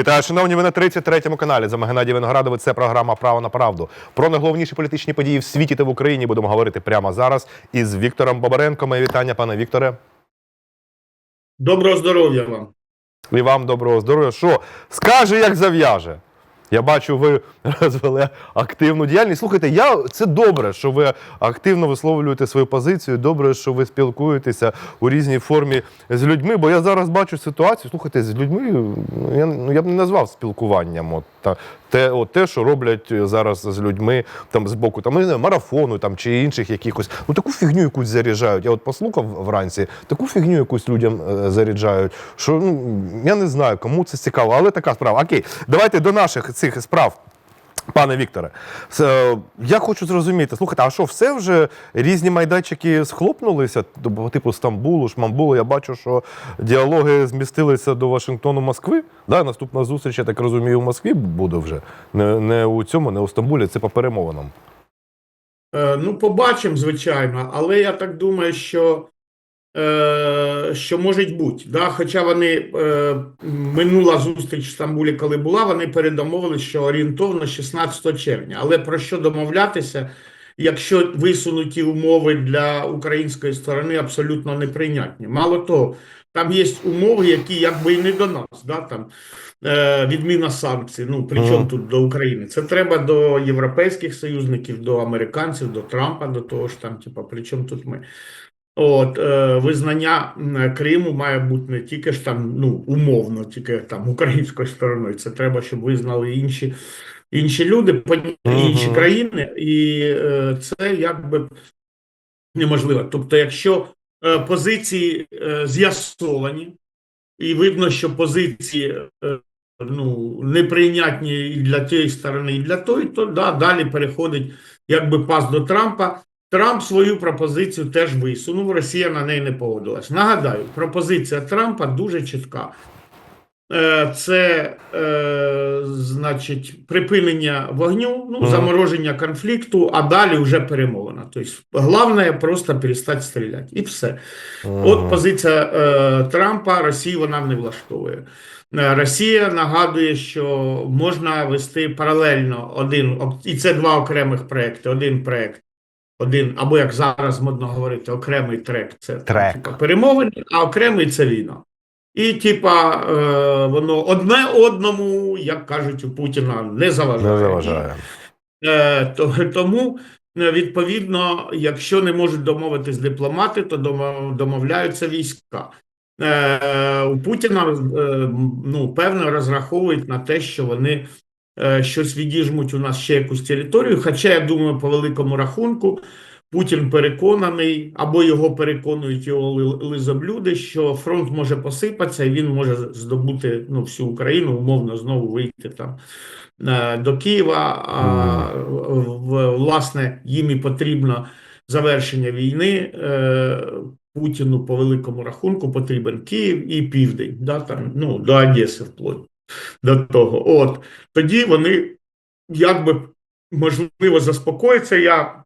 Вітаю, шановні, ви на 33-му каналі. З вами Геннадій Виноградович. Це програма Право на правду. Про найголовніші політичні події в світі та в Україні будемо говорити прямо зараз із Віктором Бабаренко. Моє вітання, пане Вікторе. Доброго здоров'я вам. І вам доброго здоров'я. Що скаже, як зав'яже? Я бачу, ви розвели активну діяльність. Слухайте, я це добре, що ви активно висловлюєте свою позицію. Добре, що ви спілкуєтеся у різній формі з людьми. Бо я зараз бачу ситуацію. Слухайте, з людьми ну, я, ну, я б не назвав спілкуванням. От, та, те, от, те, що роблять зараз з людьми там з боку там, не знаю, марафону там, чи інших якихось. Ну таку фігню якусь заряджають. Я от послухав вранці, таку фігню якусь людям е, заряджають. Що ну я не знаю, кому це цікаво, але така справа. Окей, давайте до наших цих справ. Пане Вікторе, я хочу зрозуміти, слухайте, а що все вже різні майданчики схлопнулися? Тобто, Типу Стамбулу, Шмамбулу. Я бачу, що діалоги змістилися до Вашингтону, Москви. Да, наступна зустріч, я так розумію, в Москві буде вже. Не, не у цьому, не у Стамбулі, це по перемовинам. Е, ну, побачимо, звичайно, але я так думаю, що, що може бути. Да? Хоча вони е, минула зустріч в Стамбулі, коли була, вони передомовилися, що орієнтовно 16 червня. Але про що домовлятися, якщо висунуті умови для української сторони абсолютно неприйнятні? Мало того, там є умови, які якби і не до нас. Да? Там, е, відміна санкцій. Ну при чому тут до України? Це треба до європейських союзників, до американців, до Трампа, до того ж там, типа, при чому тут ми? От е, визнання Криму має бути не тільки ж там, ну умовно, тільки там українською стороною. Це треба, щоб визнали інші, інші люди, інші країни, і е, це якби неможливо. Тобто, якщо е, позиції е, з'ясовані, і видно, що позиції е, ну, неприйнятні і для тієї сторони, і для тої, то да, далі переходить якби пас до Трампа. Трамп свою пропозицію теж висунув, Росія на неї не погодилась. Нагадаю, пропозиція Трампа дуже чітка. Е, Це, е, значить, припинення вогню, ну, замороження конфлікту, а далі вже перемовина. Тобто, головне просто перестати стріляти. І все. От позиція е, Трампа Росії вона не влаштовує. Е, Росія нагадує, що можна вести паралельно один, і це два окремих проекти. Один проект, один, або як зараз модно говорити, окремий трек це Трек. типа, перемовини, а окремий це війна. І, типа, е, воно одне одному, як кажуть у Путіна, не заважає. Не заважає. Е, то, тому, е, відповідно, якщо не можуть домовитись дипломати, то домовляються війська. Е, у Путіна е, ну, певно розраховують на те, що вони е, щось відіжмуть у нас ще якусь територію. Хоча, я думаю, по великому рахунку, Путін переконаний, або його переконують його ли- лизоблюди, що фронт може посипатися, і він може здобути ну, всю Україну, умовно знову вийти там е, до Києва. А, власне, їм і потрібно завершення війни. Е, Путіну по великому рахунку потрібен Київ і Південь, да, там, ну, до Одеси вплоть до того. От тоді вони якби можливо заспокояться. Я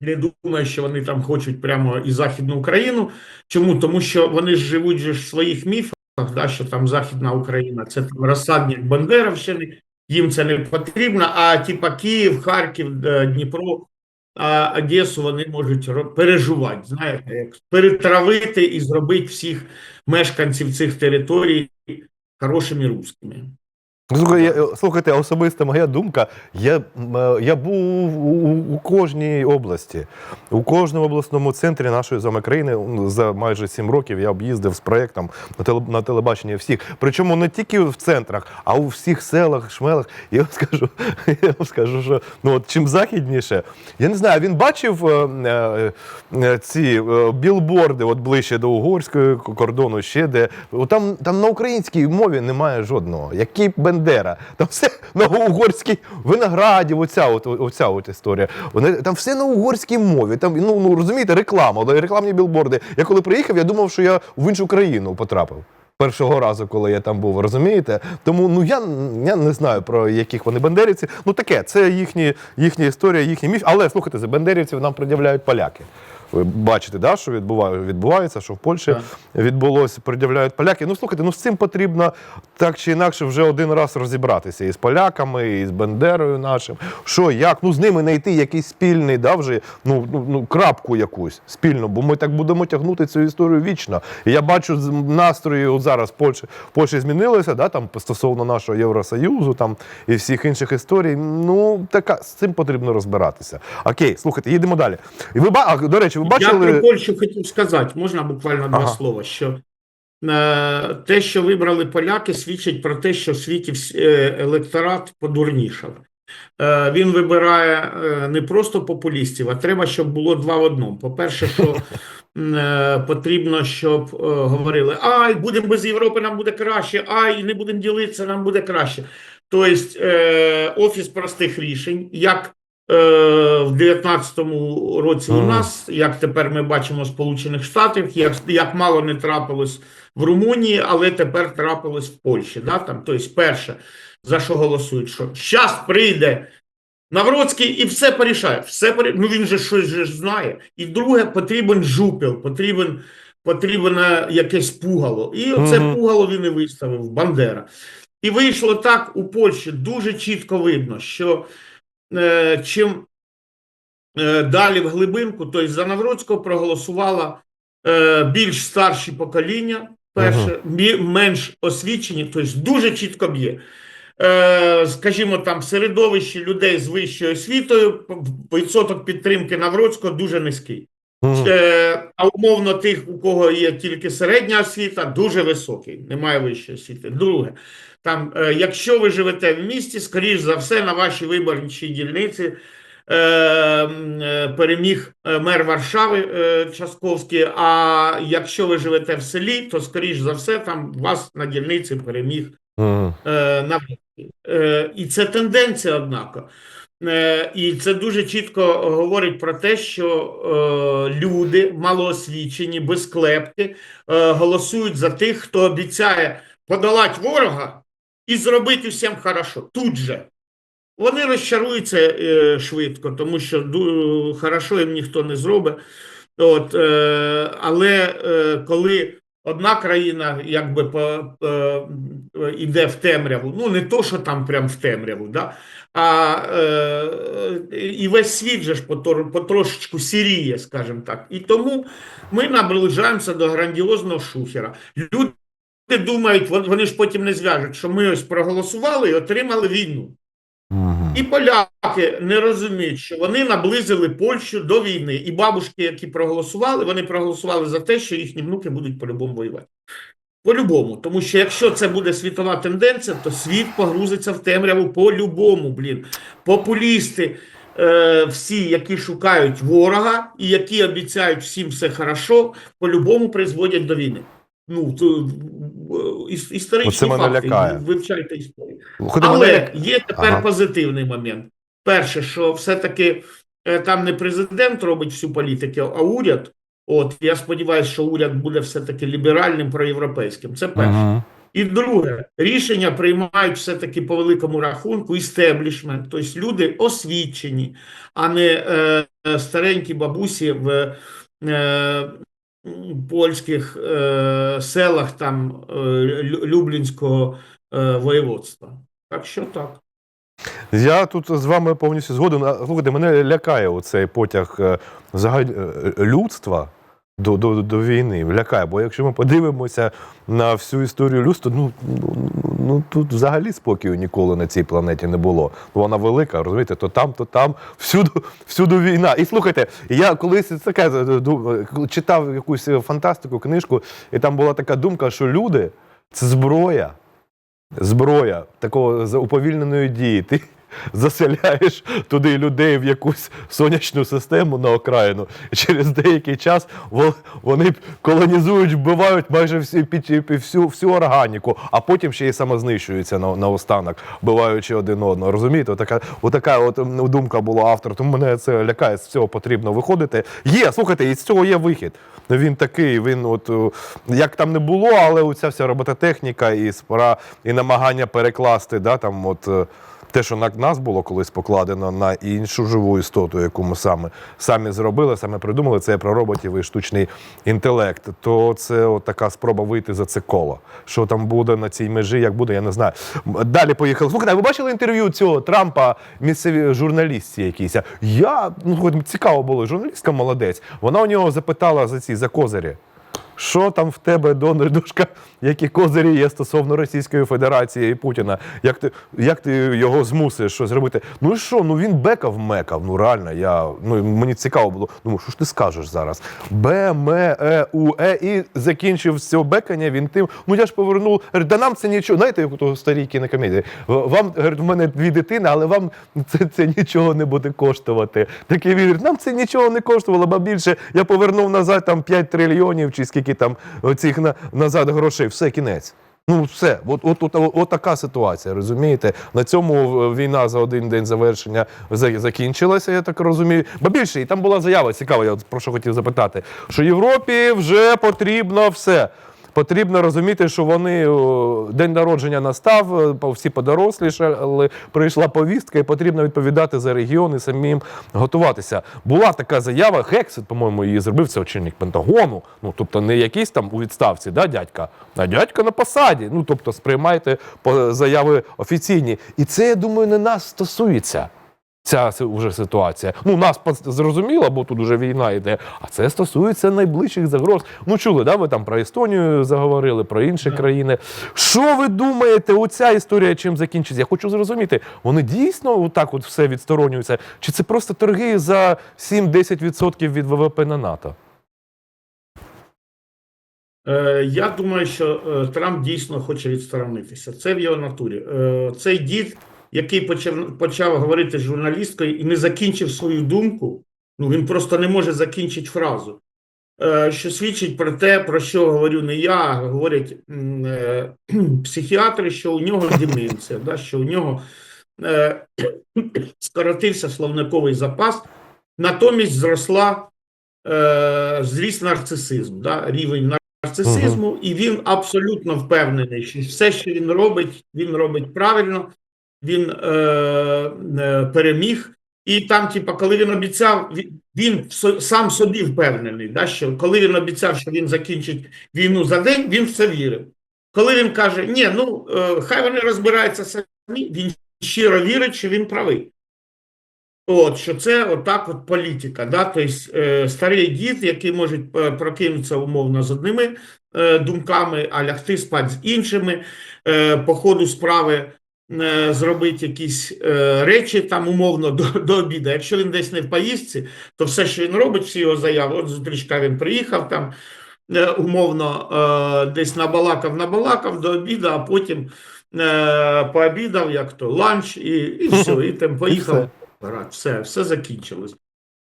не думаю, що вони там хочуть прямо і Західну Україну. Чому? Тому що вони ж живуть же в своїх міфах, да, що там Західна Україна це там розсадник Бандеровщини, їм це не потрібно. А типа Київ, Харків, е, Дніпро, а Одесу вони можуть пережувати, знаєте, як перетравити і зробити всіх мешканців цих територій хорошими русскими. Слухай, я- Слухайте, особиста моя думка. Я, е, я був у, у, у кожній області, у кожному обласному центрі нашої з вами країни за майже сім років я об'їздив з проєктом на, теле, на телебаченні всіх. Причому не тільки в центрах, а у всіх селах, шмелах. Я вам скажу, я вам скажу, що ну, от, чим західніше, я не знаю, він бачив е, е, е, ці е, білборди от ближче до угорського кордону, ще де. Там, там на українській мові немає жодного. Який Бендера. Там все на угорській винограді, оця от, оця от історія. Вони, там все на угорській мові. Там, ну, ну розумієте, реклама, рекламні білборди. Я коли приїхав, я думав, що я в іншу країну потрапив. Першого разу, коли я там був, розумієте? Тому ну я, я не знаю про яких вони бандерівці. Ну таке, це їхні, їхня історія, їхній міф. Але слухайте, за бандерівців нам пред'являють поляки. Ви бачите, да, що відбувається, що в Польщі Так. відбулося, пред'являють поляки. Ну слухайте, ну з цим потрібно так чи інакше вже один раз розібратися і з поляками, і з Бендерою нашим. Що, як? Ну з ними знайти якийсь спільний, да, вже ну, ну, ну крапку якусь спільну, бо ми так будемо тягнути цю історію вічно. І я бачу настрої от зараз в Польщі, Польщі змінилися, да, там стосовно нашого Євросоюзу там і всіх інших історій. Ну така з цим потрібно розбиратися. Окей, слухайте, їдемо далі. І ви а, до речі, ви Я бачили. про Польщу хотів сказати, можна буквально два Ага. слова, що е, те, що вибрали поляки, свідчить про те, що в світі е, електорат подурнішав. Е, Він вибирає е, не просто популістів, а треба, щоб було два в одному. По-перше, що е, потрібно, щоб е, говорили: ай, будемо без Європи, нам буде краще, ай, не будемо ділитися, нам буде краще. Тобто, е, офіс простих рішень, як в 19-му році у нас, як тепер ми бачимо в Сполучених Штатах, як, як мало не трапилось в Румунії, але тепер трапилось в Польщі. Да? Там, тобто, перше, за що голосують, що зараз прийде Навроцький і все порішає. Все порі... Ну він же щось же знає. І друге, потрібен жупел, потрібен, потрібне якесь пугало. І оце Мгм. пугало він і виставив Бандера. І вийшло так у Польщі дуже чітко видно, що е, чим е, далі в глибинку, тобто за Навроцького проголосувало е, більш старші покоління, перше, менш освічені, тобто дуже чітко б'є. Е, скажімо, там в середовищі людей з вищою освітою відсоток підтримки Навроцького дуже низький. Е, а умовно тих, у кого є тільки середня освіта, дуже високий, немає вищої освіти. Друге, там, е, якщо ви живете в місті, скоріш за все, на вашій виборчій дільниці е, е, переміг мер Варшави е, Часковський. А якщо ви живете в селі, то скоріш за все, там вас на дільниці переміг е, навпаки. Е, і це тенденція, однако. Е, і це дуже чітко говорить про те, що е, люди малоосвічені, без клепки, е, голосують за тих, хто обіцяє подолати ворога і зробити всім хорошо. Тут же. Вони розчаруються е, швидко, тому що ду- хорошо їм ніхто не зробить. От, е, але е, коли одна країна якби по, е, іде в темряву, ну не то, що там прям в темряву, да, а е, і весь світ же ж потрошечку сіріє, скажімо так. І тому ми наближаємося до грандіозного шухера. Люди думають, вони ж потім не зв'яжуть, що ми ось проголосували і отримали війну. Мгм. І поляки не розуміють, що вони наблизили Польщу до війни. І бабушки, які проголосували, вони проголосували за те, що їхні внуки будуть по-любому воювати. По-любому. Тому що якщо це буде світова тенденція, то світ погрузиться в темряву по-любому, блін. Популісти, е, всі, які шукають ворога і які обіцяють всім все хорошо, по-любому призводять до війни. Ну, то, е, іс- історичні Оце факти. лякає. Вивчайте історію. Слухайте, Але мене- є тепер Ага. позитивний момент. Перше, що все-таки е, там не президент робить всю політику, а уряд. От я сподіваюся, що уряд буде все-таки ліберальним проєвропейським. Це перше. Мгм. І друге, рішення приймають все-таки по великому рахунку істеблішмент, тобто люди освічені, а не е, е, старенькі бабусі в е, польських е, селах там е, Люблінського е, воєводства. Так що так. Я тут з вами повністю згоден. Слухайте, мене лякає оцей потяг е, взагалі е, людства до, до, до війни. Лякає. Бо якщо ми подивимося на всю історію людства, ну, ну, ну тут взагалі спокою ніколи на цій планеті не було. Вона велика, розумієте, то там, то там, всюди, всюди війна. І слухайте, я колись таке е, читав якусь фантастику, книжку, і там була така думка, що люди це зброя зброя такого уповільненої дії. Ти заселяєш туди людей в якусь сонячну систему на окраїну. І через деякий час вони колонізують, вбивають майже всі всю, всю органіку, а потім ще й самознищуються на, наостанок, вбиваючи один одного. Розумієте? Отака, отака от думка була автора. Тому мене це лякає, з цього потрібно виходити. Є, слухайте, і з цього є вихід. Він такий, він от е, як там не було, але оця вся робототехніка і спора, і намагання перекласти, да, там от. Те, що на нас було колись покладено на іншу живу істоту, яку ми саме самі зробили, саме придумали, це про роботів і штучний інтелект. То це от така спроба вийти за це коло. Що там буде на цій межі, як буде, я не знаю. Далі поїхали. Слухайте, ви бачили інтерв'ю цього Трампа місцеві журналістці якійсь? Я ну цікаво було. Журналістка молодець. Вона у нього запитала за ці за козирі. Що там в тебе, Дональдушка, які козирі є стосовно Російської Федерації і Путіна? Як ти, як ти його змусиш щось робити? Ну і що? Ну він бекав мекав. Ну реально, я ну мені цікаво було. Думаю, що ж ти скажеш зараз? Б, М, Е, У, Е, і закінчив цього бекання. Він тим. Ну я ж повернув. Говорить, да нам це нічого. Знаєте, як у старій кінокомедії? Вам говорить, в мене дві дитини, але вам це, це нічого не буде коштувати. Такий він говорить, нам це нічого не коштувало, бо більше я повернув назад там 5 трильйонів чи скільки там оцих на, назад грошей. Все, кінець. Ну, все, от, от, от, от, така ситуація, розумієте? На цьому е, війна за один день завершення закінчилася, я так розумію. Бо більше, і там була заява цікава, я от про що хотів запитати, що Європі вже потрібно все. Потрібно розуміти, що вони день народження настав, е, всі подорослішали, прийшла повістка, і потрібно відповідати за регіони, самим готуватися. Була така заява, Хексет, по-моєму, її зробив це очільник Пентагону. Ну тобто не якийсь там у відставці, да, дядька, а дядька на посаді. Ну тобто сприймайте заяви офіційні. І це, я думаю, не нас стосується. Ця вже ситуація. Ну, нас зрозуміло, бо тут вже війна йде. А це стосується найближчих загроз. Ну, чули, да? Ви там про Естонію заговорили, про інші країни. Що ви думаєте, оця історія чим закінчиться? Я хочу зрозуміти, вони дійсно отак от все відсторонюються? Чи це просто торги за 7-10% від ВВП на НАТО? Е, Я думаю, що е, Трамп дійсно хоче відсторонитися. Це в його натурі. Е, Цей дід, який почав, почав говорити з журналісткою і не закінчив свою думку, ну він просто не може закінчити фразу. Е, Що свідчить про те, про що говорю не я, а говорять е, психіатри, що у нього деменція, да, що у нього е, скоротився словниковий запас, натомість зросла зріс нарцисизм, да, рівень нарцисизму, і він абсолютно впевнений, що все, що він робить, він робить правильно, він е, е, переміг. І там, типа, коли він обіцяв, він, сам собі впевнений, да, що коли він обіцяв, що він закінчить війну за день, він в це вірив. Коли він каже, ні, ну е, хай вони розбираються самі, він щиро вірить, що він правий. От, що це отак от політика. Да? Тобто е, старий дід, який може е, прокинутися умовно з одними е, думками, а лягти спати з іншими, е, по ходу справи зробити якісь е, речі там умовно до, до обіду. Якщо він десь не в поїздці, то все, що він робить, всі його заяви, от зустрічка він приїхав там, е, умовно е, десь набалакав, набалакав до обіду, а потім е, пообідав, як то ланч, і, і все, і там поїхав. Все, все закінчилось.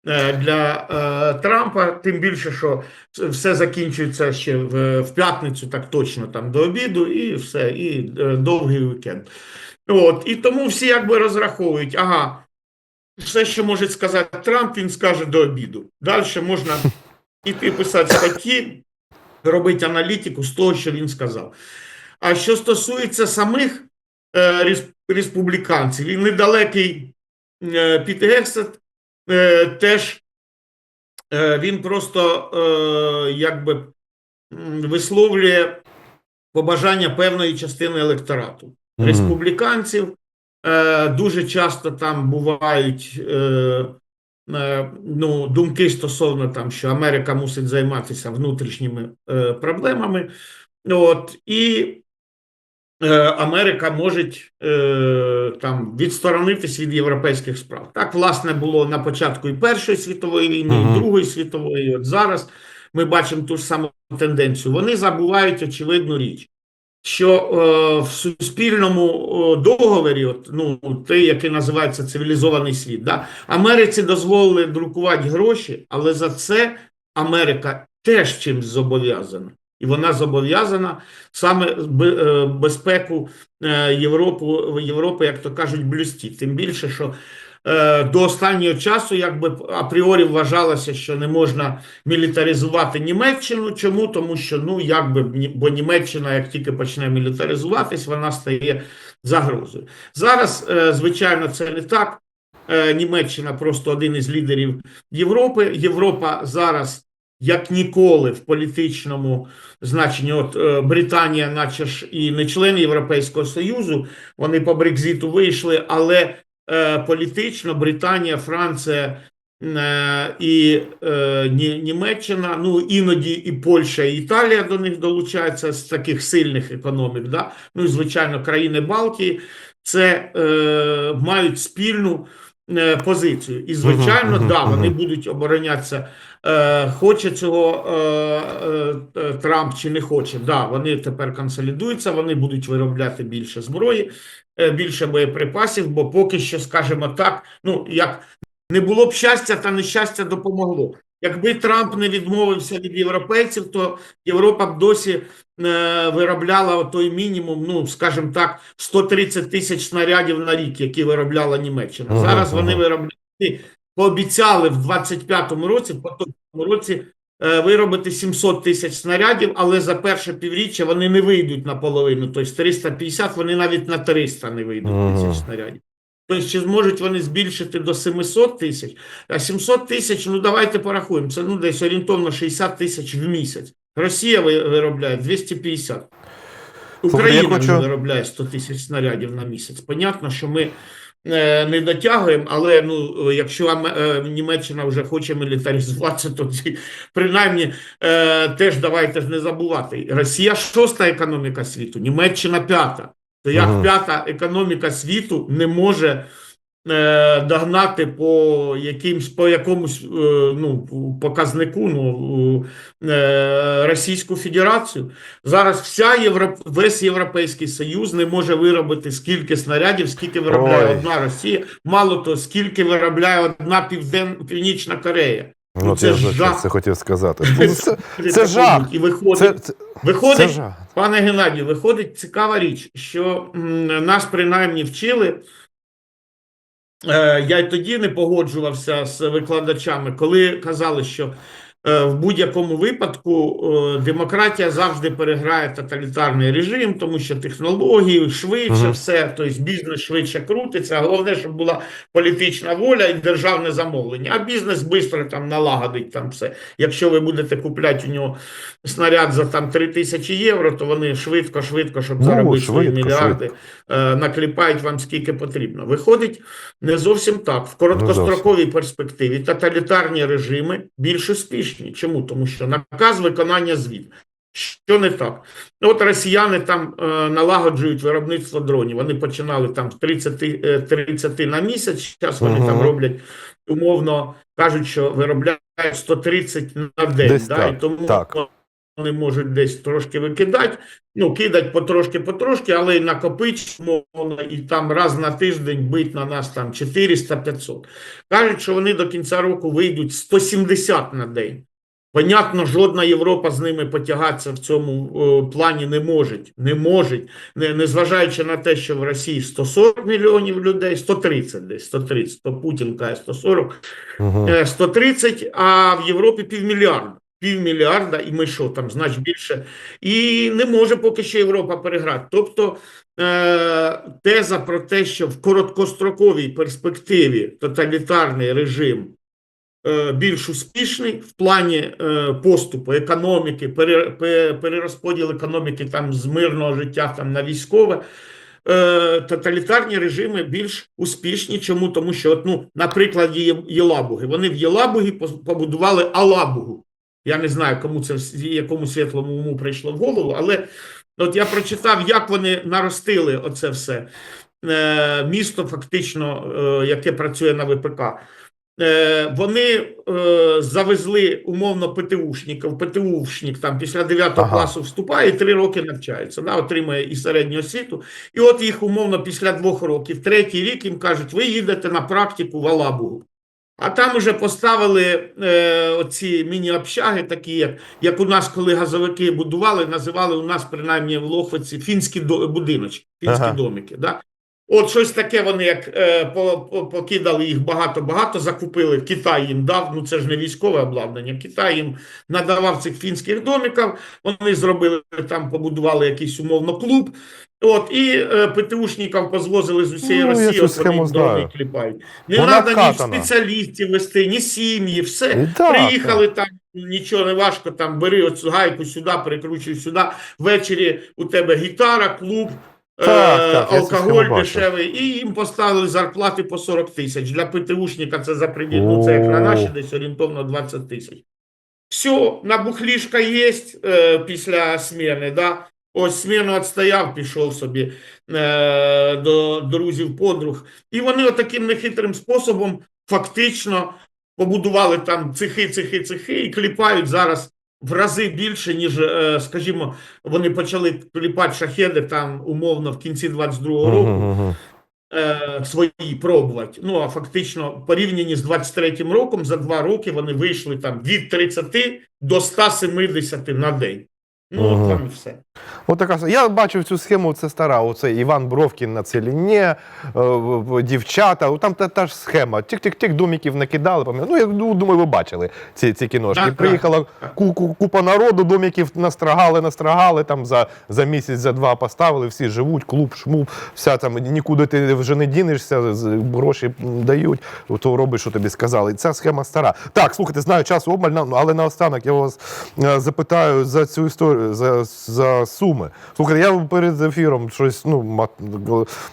Е, Для е, Трампа, тим більше, що все закінчується ще в, в п'ятницю, так точно там до обіду, і все, і е, довгий вікенд. От, і тому всі якби розраховують, ага, все, що може сказати Трамп, він скаже до обіду. Далі можна іти писати статті, робити аналітику з того, що він сказав. А що стосується самих е, республіканців, він недалекий е, Піт Гексет е, теж е, він просто е, якби висловлює побажання певної частини електорату. Республіканців е, дуже часто там бувають е, е, ну, думки стосовно там, що Америка мусить займатися внутрішніми е, проблемами. От, і е, Америка може е, там відсторонитись від європейських справ. Так, власне, було на початку і Першої світової війни, і Другої світової. І От зараз ми бачимо ту ж саму тенденцію. Вони забувають очевидну річ. Що е, в суспільному договорі, от, ну, той, який називається цивілізований світ, да, Америці дозволили друкувати гроші, але за це Америка теж чимось зобов'язана. І вона зобов'язана саме е, безпеку е, Європу, Європи, як то кажуть, блюсті. Тим більше, що до останнього часу якби апріорі вважалося, що не можна мілітаризувати Німеччину. Чому? Тому що ну якби бо Німеччина, як тільки почне мілітаризуватись, вона стає загрозою. Зараз, е, звичайно, це не так. Е, Німеччина просто один із лідерів Європи. Європа зараз, як ніколи, в політичному значенні, от е, Британія, наче ж і не член Європейського Союзу, вони по Брекзиту вийшли, але е, політично Британія, Франція е, і е, Німеччина, ну іноді і Польща, і Італія до них долучаються з таких сильних економік. Да? Ну і звичайно, країни Балтії це е, мають спільну е, позицію. І звичайно, да, вони будуть оборонятися. Е, хоче цього е, е, е, Трамп чи не хоче. Да, вони тепер консолідуються, вони будуть виробляти більше зброї, е, більше боєприпасів, бо поки що, скажімо так, ну як не було б щастя, та нещастя допомогло. Якби Трамп не відмовився від європейців, то Європа б досі е, виробляла той мінімум, ну скажімо так, 130 тисяч снарядів на рік, які виробляла Німеччина. Ага, Зараз вони виробляють пообіцяли в 25-му році, в поточному році е, виробити 700 тисяч снарядів, але за перше півріччя вони не вийдуть на половину. Тобто 350, вони навіть на 300 не вийдуть Ага. тисяч снарядів. Тобто, чи зможуть вони збільшити до 700 тисяч? А 700 тисяч, ну давайте порахуємо, це ну десь орієнтовно 60 тисяч в місяць. Росія виробляє 250. Україна хочу- виробляє 100 тисяч снарядів на місяць. Понятно, що ми е, не дотягуємо, але ну, якщо е, Німеччина вже хоче мілітаризуватися, то ці- принаймні е, теж давайте ж не забувати. Росія шоста економіка світу, Німеччина п'ята. То як Ага. п'ята економіка світу не може е, догнати по якимсь по якомусь е, ну, показнику ну, е, Російську Федерацію. Зараз вся Європ... весь Європейський Союз не може виробити скільки снарядів, скільки виробляє Ой. одна Росія. Мало того, скільки виробляє одна Півден... Північна Корея. Ну, це це, ж жах. це хотів сказати. Це, Це, При це жах. І виходить, це, це, виходить це жах. Пане Геннадію, виходить цікава річ, що м, нас принаймні вчили. Е, я й тоді не погоджувався з викладачами, коли казали, що в будь-якому випадку е, демократія завжди переграє тоталітарний режим, тому що технології швидше, Мгм. все, тобто бізнес швидше крутиться. Головне, щоб була політична воля і державне замовлення. А бізнес швидко там налагодить там все. Якщо ви будете купляти у нього снаряд за там 3 тисячі євро, то вони швидко, швидко, щоб Ну, заробити свої мільярди, е, накліпають вам скільки потрібно. Виходить не зовсім так. В короткостроковій перспективі тоталітарні режими більш успішні. Чому? Тому що наказ виконання звіт. Що не так? Ну, От росіяни там е, налагоджують виробництво дронів. Вони починали там з 30, е, 30 на місяць. Зараз вони Мгм. там роблять умовно кажуть, що виробляють 130 на день. Десь да? так, І тому так. Вони можуть десь трошки викидати, ну, кидать потрошки-потрошки, але мовно, і там раз на тиждень бить на нас там 400-500. Кажуть, що вони до кінця року вийдуть 170 на день. Понятно, жодна Європа з ними потягатися в цьому е, плані не може. Не може, не, незважаючи на те, що в Росії 140 мільйонів людей, 130 десь, 130, то Путін каже 140, Угу. Е, 130, а в Європі півмільярда. Півмільярда, і ми що там, значить більше. І не може поки що Європа переграти. Тобто е, теза про те, що в короткостроковій перспективі тоталітарний режим е, більш успішний в плані е, поступу економіки, перерозподіл економіки там з мирного життя там на військове. Тоталітарні режими більш успішні. Чому? Тому що, от, ну, на прикладі Є- Єлабуги, вони в Єлабугі побудували Алабугу. Я не знаю, кому це якому світлому уму прийшло в голову, але от я прочитав, як вони наростили оце все. Е, місто, фактично, е, яке працює на ВПК. Е, вони е, завезли умовно ПТУшників. ПТУшник там після 9 Ага. класу вступає і 3 роки навчається, да, отримує і середню освіту. І от їх умовно після двох років, третій рік їм кажуть, ви їдете на практику в Алабугу. А там уже поставили е, оці міні-общаги, такі, як, як у нас, коли газовики будували, називали у нас, принаймні в Лохвиці, фінські до, будиночки, фінські Ага. домики. Да? От щось таке вони як е, по, по- покидали їх багато-багато, закупили. Китай їм дав. Ну це ж не військове обладнання. Китай їм надавав цих фінських домиків. Вони зробили там, побудували якийсь умовно клуб. От і е, ПТУшників позвозили з усієї Ну, Росії, от вони кліпають. Не Вона треба ні спеціалістів вести, ні сім'ї, все. Так, Приїхали там, нічого не важко, там бери оцю гайку сюди, перекручуй сюди. Ввечері у тебе гітара, клуб, Так, е, так, алкоголь дешевий, і їм поставили зарплати по 40 тисяч. Для ПТУшника це запредельно, ну, це як на наші десь орієнтовно 20 тисяч. Все, набухлішка є е, після зміни, да? Ось зміну відстояв, пішов собі е, до друзів, подруг. І вони отаким нехитрим способом фактично побудували там цехи, цехи, цехи і кліпають зараз в рази більше, ніж, е, скажімо, вони почали кліпати шахеди там умовно в кінці 22-го року е, свої пробувати. Ну а фактично, порівняні з 23-м роком, за два роки вони вийшли там від 30 до 170 на день. Ну, от вам і все. От така я бачив цю схему, це стара. Оце Іван Бровкін на е, в- дівчата. Там та, та ж схема. Тик-тик-тик, домиків накидали. Ну, я думаю, ви бачили ці, ці кіношки. Так, Приїхала так. ку- ку- купа народу, домиків настрагали, настрагали, там за, за місяць, за два поставили, всі живуть, клуб, шмуб, вся там нікуди ти вже не дінешся, гроші дають, то робиш, що тобі сказали. Ця схема стара. Так, слухайте, знаю, часу обмаль, але наостанок я вас е, запитаю за цю історію, за, за суми. Слухайте, я перед ефіром щось, ну,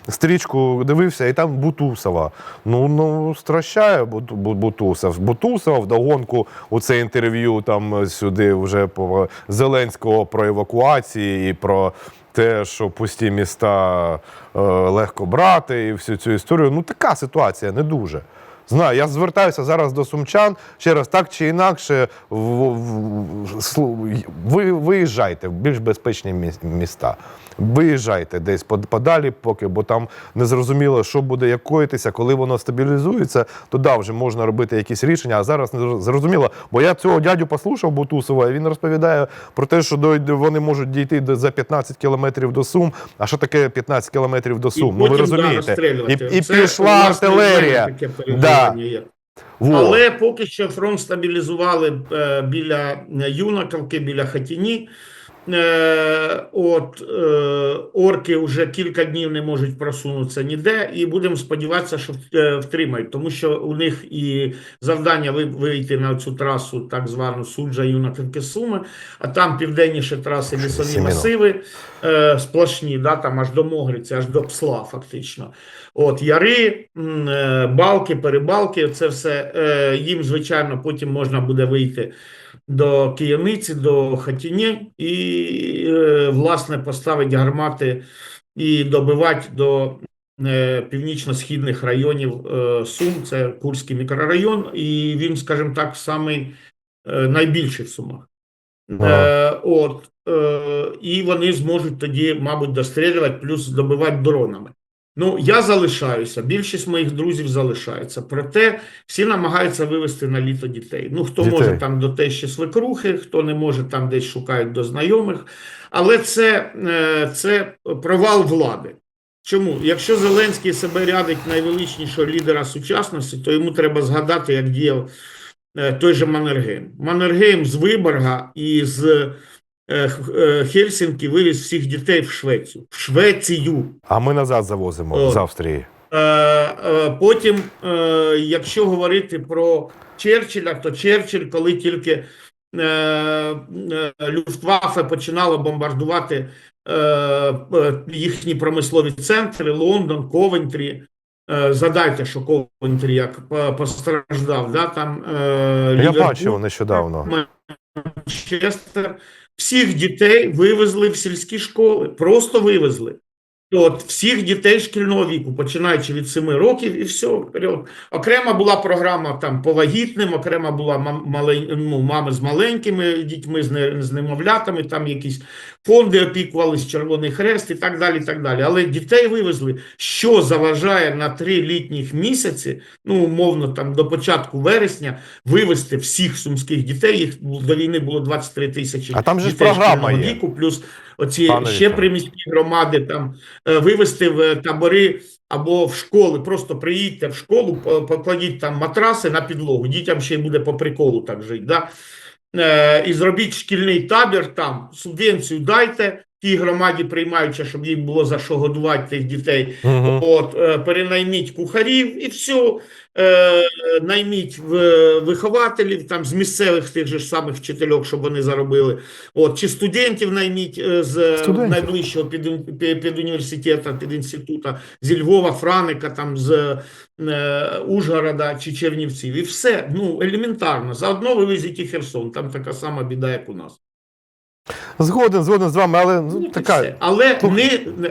стрічку дивився, і там Бутусова. Ну, ну стращає Буту- Бу- Бутусов. Бутусов вдогонку у це інтерв'ю там сюди вже по Зеленського про евакуації і про. Те, що пусті міста е, легко брати, і всю цю історію. Ну, така ситуація не дуже. Знаю, я звертаюся зараз до сумчан ще раз, так чи інакше, в, в, в- ви виїжджайте в більш безпечні міста. Виїжджайте десь подалі, поки, бо там не зрозуміло, що буде як коїтися, коли воно стабілізується, то да, вже можна робити якісь рішення, а зараз не зрозуміло. Бо я цього дядю послухав Бутусова, і він розповідає про те, що дойде- вони можуть дійти за 15 кілометрів до Сум. А що таке 15 кілометрів до Сум? ну потім, да, розумієте? розстрілювати. і і Це пішла артилерія. Да. Во. Але поки що фронт стабілізували е, біля Юнаковки, біля Хатіні. Е, от е, орки вже кілька днів не можуть просунутися ніде, і будемо сподіватися, що е, втримають, тому що у них і завдання вийти на цю трасу, так звану суджа юнаковки суми, а там південніше траси лісові масиви сплошні, да, там аж до Могриці, аж до Псла, фактично. От яри, балки, перебалки, це все їм, звичайно, потім можна буде вийти до Кияниці, до Хатіні і, е, власне, поставити гармати і добивати до е, північно-східних районів е, Сум, це Курський мікрорайон, і він, скажімо так, самий найбільший в Сумах. Ага. От, і вони зможуть тоді, мабуть, дострілювати, плюс добивати дронами. Ну, я залишаюся, більшість моїх друзів залишається. Проте всі намагаються вивести на літо дітей. Ну, хто Дітей. може там до тещі свекрухи, хто не може, там десь шукають до знайомих. Але це, е, це провал влади. Чому? Якщо Зеленський себе рядить найвеличнішого лідера сучасності, то йому треба згадати, як діяв е, той же Маннергейм. Маннергейм з Виборга і з Хельсінки вивіз всіх дітей в Швецію. В Швецію. А ми назад завозимо О. з Австрії. Е, е, Потім, е, якщо говорити про Черчилля, то Черчилль, коли тільки е, е, Люфтваффе починало бомбардувати е, е, їхні промислові центри, Лондон, Ковентрі. е, Задайте, що Ковентрі як постраждав, да, там е, Я бачив нещодавно. Манчестер. Всіх дітей вивезли в сільські школи, просто вивезли. От всіх дітей шкільного віку, починаючи від 7 років, і все. вперед. Окрема була програма там по вагітним, окрема була малень, ну, мами з маленькими дітьми, з, не, з немовлятами, там якісь фонди опікувались, Червоний Хрест і так далі. так далі. Але дітей вивезли. Що заважає на три літніх місяці, ну умовно, там до початку вересня, вивезти всіх сумських дітей. Їх до війни було 23 тисячі А там же дітей програма є. віку, плюс оці Пане ще приміські громади там е, вивезти в табори або в школи. Просто приїдьте в школу, покладіть там матраси на підлогу. Дітям ще й буде по приколу так жити. Да? Е, і зробіть шкільний табір там, субвенцію дайте тій громаді приймаються, щоб їм було за що годувати тих дітей. Мгм. От, е, перенайміть кухарів і все. Е, найміть в- вихователів там з місцевих тих же ж самих вчительок, щоб вони заробили. От, чи студентів найміть е, з Студентів. найближчого під, під, під університету, під інституту, зі Львова, Франика, там з е, Ужгорода чи Чернівців. І все. Ну, елементарно. Заодно вивезіть і Херсон. Там така сама біда, як у нас. Згоден, згоден з вами, але ну, Ну, така. Але не-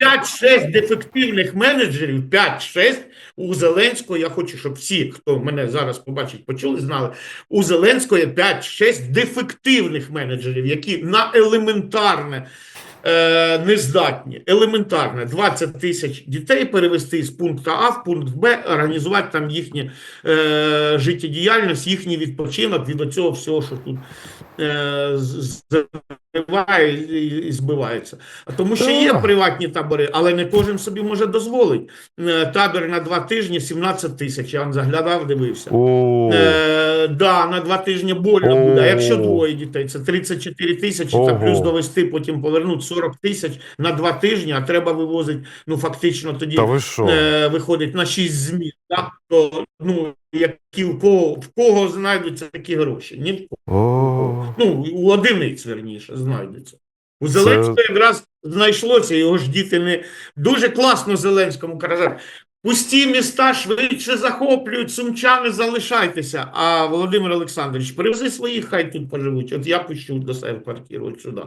5-6 дефективних менеджерів, 5-6 у Зеленського. Я хочу, щоб всі, хто мене зараз побачить, почули, знали. У Зеленського є 5-6 дефективних менеджерів, які на елементарне е, не здатні. Елементарне 20 тисяч дітей перевести з пункту А в пункт Б, організувати там їхнє е, життєдіяльність, їхній відпочинок від оцього всього, що тут е, і, і збивається. А Тому що є приватні табори, але не кожен собі може дозволити. Е, Табір на два тижні 17 тисяч. Я вам заглядав, дивився. Е, да, на два тижні больно буде. А якщо двоє дітей, це 34 тисячі, та плюс довести, потім повернути 40 тисяч на два тижні, а треба вивозити, ну фактично тоді е, виходить на 6 змін. Так? То, ну, які у кого, в кого знайдуться такі гроші? Ні в кого. Ну, у одиниць, верніше, знайдуться. У Зеленського якраз знайшлося, його ж діти не дуже класно Зеленському казати. Пусті міста швидше захоплюють, сумчани залишайтеся. А Володимир Олександрович, привези своїх, хай тут поживуть. От я пущу до себе в квартиру от сюди.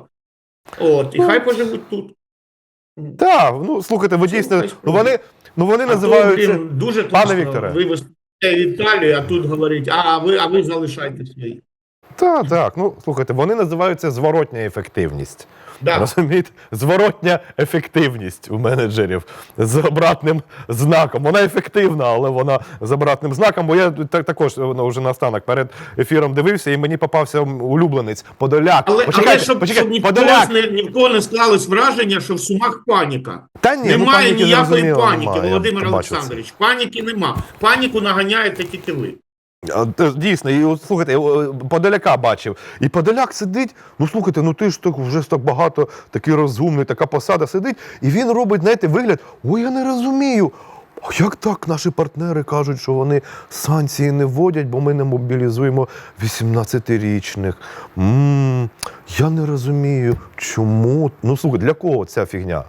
От, і хай поживуть тут. Так, ну слухайте, ви дійсно. Ну вони, ну вони А називаються. дуже Пане класно Вікторе. вивезти в Італію, а тут говорить, а ви, а ви залишайте свої. Так, так. Ну слухайте, вони називаються зворотня ефективність. Да. Розумієте? Зворотня ефективність у менеджерів з обратним знаком. Вона ефективна, але вона з обратним знаком. Бо я так, також ну, вже наостанок перед ефіром дивився, і мені попався улюбленець Подоляк. Але, почекайте, але щоб, почекайте, щоб ні Подоляк. не, ні в кого не склалось враження, що в Сумах паніка. Та ні, ну, немає паніки ніякої паніки, немає, Володимир. Олександрович. Паніки нема. Паніку наганяєте тільки ви. Дійсно, і от, слухайте, о, Подоляка бачив. І Подоляк сидить, ну слухайте, ну ти ж так вже так багато, такий розумний, така посада сидить, і він робить, знаєте, вигляд, ой, я не розумію. А як так наші партнери кажуть, що вони санкції не вводять, бо ми не мобілізуємо 18-річних? м я не розумію, чому. Ну слухай, для кого ця фігня?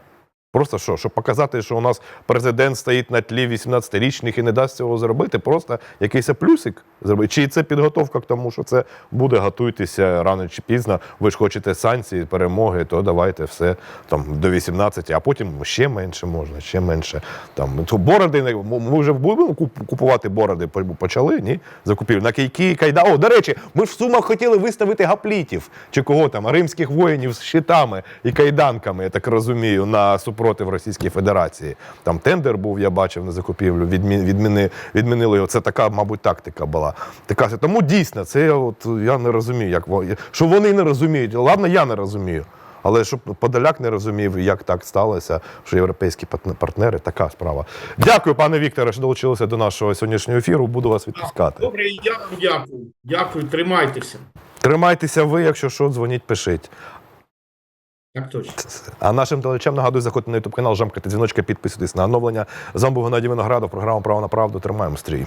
Просто що, щоб показати, що у нас президент стоїть на тлі 18-річних і не дасть цього зробити, просто якийсь плюсик зробити. Чи це підготовка к тому, що це буде, готуйтеся рано чи пізно. Ви ж хочете санкції, перемоги, то давайте все там до 18, а потім ще менше можна, ще менше. Там то бороди ми вже будемо куп- купувати бороди. По- Почали? Ні? Закупівлю. На кийки, кайда. О, до речі, ми ж в сумах хотіли виставити гаплітів чи кого там, римських воїнів з щитами і кайданками, я так розумію, на супротив Російської Федерації. Там тендер був, я бачив на закупівлю. Відмі, відміни, відмінили його. Це така, мабуть, тактика була. Така тому дійсно, це я от я не розумію, як що вони не розуміють. Ладно, я не розумію. Але щоб Подоляк не розумів, як так сталося, що європейські партнери така справа. Дякую, пане Вікторе, що долучилися до нашого сьогоднішнього ефіру. Буду вас відпускати. Добре, я вам дякую. Дякую, тримайтеся. Тримайтеся ви, якщо що, дзвоніть, пишіть. Так точно. А нашим телечам нагадую, заходьте на ютуб канал, жамкайте дзвіночка, підписуйтесь на оновлення. З вами був Геннадій Виноградов, програма Право на правду. Тримаємо стрій.